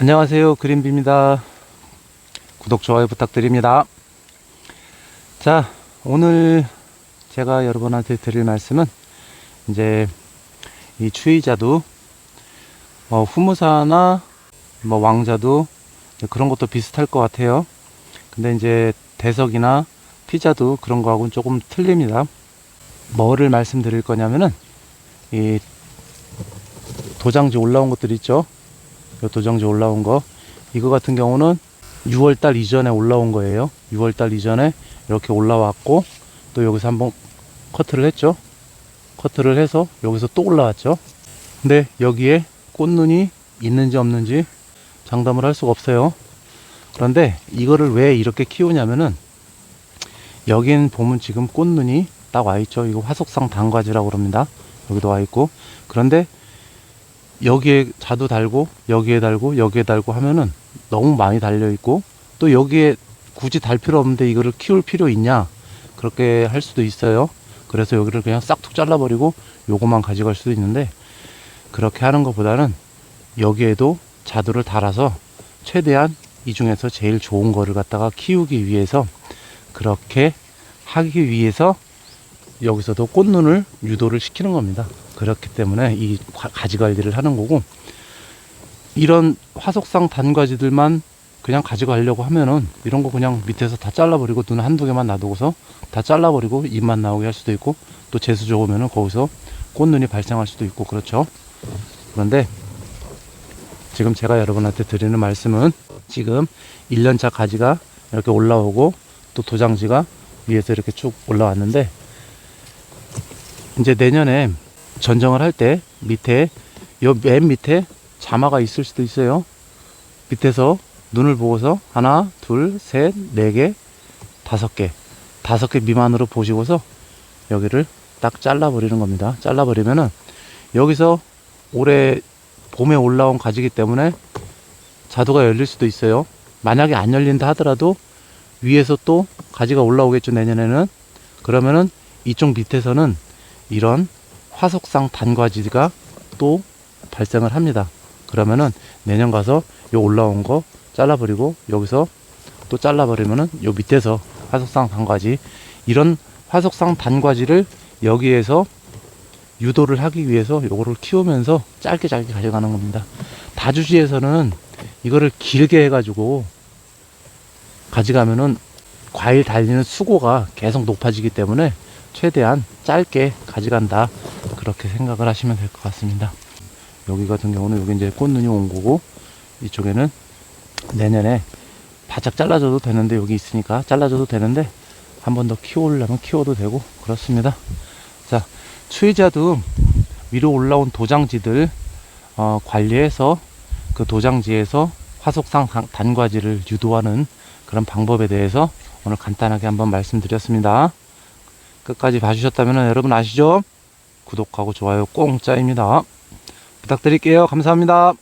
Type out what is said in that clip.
안녕하세요. 그린비입니다. 구독 좋아요 부탁드립니다. 자 오늘 제가 여러분한테 드릴 말씀은 이제 이 추위자두 어, 후무사나 뭐 왕자두 그런 것도 비슷할 것 같아요. 근데 이제 대석이나 피자도 그런 거하고는 조금 틀립니다. 뭐를 말씀드릴 거냐면은 이 도장지 올라온 것들 있죠 요 도장지 올라온 거. 이거 같은 경우는 6월달 이전에 올라온 거예요. 6월달 이전에 이렇게 올라왔고 또 여기서 한번 커트를 했죠. 커트를 해서 여기서 또 올라왔죠. 근데 여기에 꽃눈이 있는지 없는지 장담을 할 수가 없어요. 그런데 이거를 왜 이렇게 키우냐면은 여긴 보면 지금 꽃눈이 딱 와 있죠. 이거 화석상 단과지라고 그럽니다. 여기도 와 있고. 그런데 여기에 자두 달고 여기에 달고 여기에 달고 하면은 너무 많이 달려 있고 또 여기에 굳이 달 필요 없는데 이거를 키울 필요 있냐 그렇게 할 수도 있어요 그래서 여기를 그냥 싹둑 잘라버리고 요것만 가져갈 수도 있는데 그렇게 하는 것보다는 여기에도 자두를 달아서 최대한 이 중에서 제일 좋은 거를 갖다가 키우기 위해서 그렇게 하기 위해서 여기서도 꽃눈을 유도를 시키는 겁니다. 그렇기 때문에 이 과- 가지 관리를 하는 거고 이런 화석상 단가지들만 그냥 가져가려고 하면은 이런 거 그냥 밑에서 다 잘라버리고 눈 한두 개만 놔두고서 다 잘라버리고 잎만 나오게 할 수도 있고 또 재수 좋으면은 거기서 꽃눈이 발생할 수도 있고 그렇죠. 그런데 지금 제가 여러분한테 드리는 말씀은 지금 1년차 가지가 이렇게 올라오고 또 도장지가 위에서 이렇게 쭉 올라왔는데 이제 내년에 전정을 할 때 밑에 요 맨 밑에 자마가 있을 수도 있어요. 밑에서 눈을 보고서 하나, 둘, 셋, 네 개, 다섯 개, 다섯 개 미만으로 보시고서 여기를 딱 잘라버리는 겁니다. 잘라버리면은 여기서 올해 봄에 올라온 가지기 때문에 자두가 열릴 수도 있어요. 만약에 안 열린다 하더라도 위에서 또 가지가 올라오겠죠 내년에는 그러면은 이쪽 밑에서는 이런 화석상 단과지가 또 발생을 합니다. 그러면은 내년 가서 요 올라온 거 잘라버리고 여기서 또 잘라버리면은 요 밑에서 화석상 단과지 이런 화석상 단과지를 여기에서 유도를 하기 위해서 요거를 키우면서 짧게 짧게 가져가는 겁니다. 다주시에서는 이거를 길게 해가지고 가져가면은 과일 달리는 수고가 계속 높아지기 때문에 최대한 짧게 가져간다 그렇게 생각을 하시면 될 것 같습니다 여기 같은 경우는 여기 이제 꽃눈이 온 거고 이쪽에는 내년에 바짝 잘라줘도 되는데 여기 있으니까 잘라줘도 되는데 한 번 더 키우려면 키워도 되고 그렇습니다 자 추위자도 위로 올라온 도장지들 어, 관리해서 그 도장지에서 화속상 단- 단과지를 유도하는 그런 방법에 대해서 오늘 간단하게 한번 말씀드렸습니다. 끝까지 봐주셨다면 여러분 아시죠? 구독하고 좋아요 공짜입니다. 부탁드릴게요. 감사합니다.